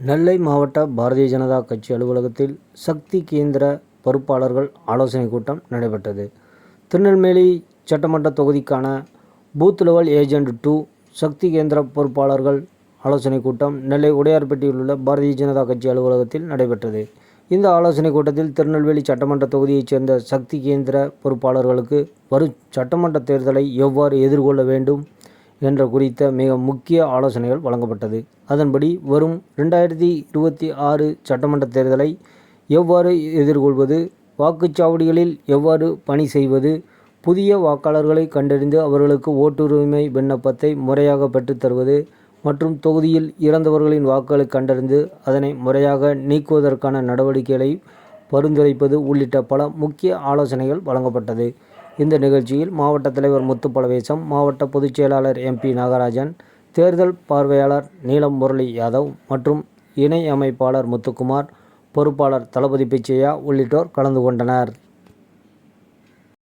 நெல்லை மாவட்ட பாரதிய ஜனதா கட்சி அலுவலகத்தில் சக்தி கேந்திர பொறுப்பாளர்கள் ஆலோசனைக் கூட்டம் நடைபெற்றது. திருநெல்வேலி சட்டமன்ற தொகுதிக்கான booth level agent to Shakti Kendra பொறுப்பாளர்கள் ஆலோசனைக் கூட்டம் நெல்லை உடையார்பேட்டையில் உள்ள பாரதிய ஜனதா கட்சி அலுவலகத்தில் நடைபெற்றது. இந்த ஆலோசனைக் கூட்டத்தில் திருநெல்வேலி சட்டமன்ற தொகுதியைச் சேர்ந்த சக்தி கேந்திர பொறுப்பாளர்களுக்கு வரும் சட்டமன்ற தேர்தலை எவ்வாறு எதிர்கொள்ள வேண்டும் என்ற குறித்த மிக முக்கிய ஆலோசனைகள் வழங்கப்பட்டது. அதன்படி வரும் ரெண்டாயிரத்தி இருபத்தி ஆறு சட்டமன்ற தேர்தலை எவ்வாறு எதிர்கொள்வது, வாக்குச்சாவடிகளில் எவ்வாறு பணி செய்வது, புதிய வாக்காளர்களை கண்டறிந்து அவர்களுக்கு ஓட்டுரிமை விண்ணப்பத்தை முறையாக பெற்றுத் தருவது மற்றும் தொகுதியில் இறந்தவர்களின் வாக்குகளை கண்டறிந்து அதனை முறையாக நீக்குவதற்கான நடவடிக்கைகளை பரிந்துரைப்பது உள்ளிட்ட பல முக்கிய ஆலோசனைகள் வழங்கப்பட்டது. இந்த நிகழ்ச்சியில் மாவட்ட தலைவர் முத்துப்பலவேசம், மாவட்ட பொதுச் செயலாளர் நாகராஜன், தேர்தல் பார்வையாளர் நீலம் முரளி யாதவ் மற்றும் இணை அமைப்பாளர் முத்துக்குமார், பொறுப்பாளர் தளபதி பிச்சையா உள்ளிட்டோர் கலந்து கொண்டனர்.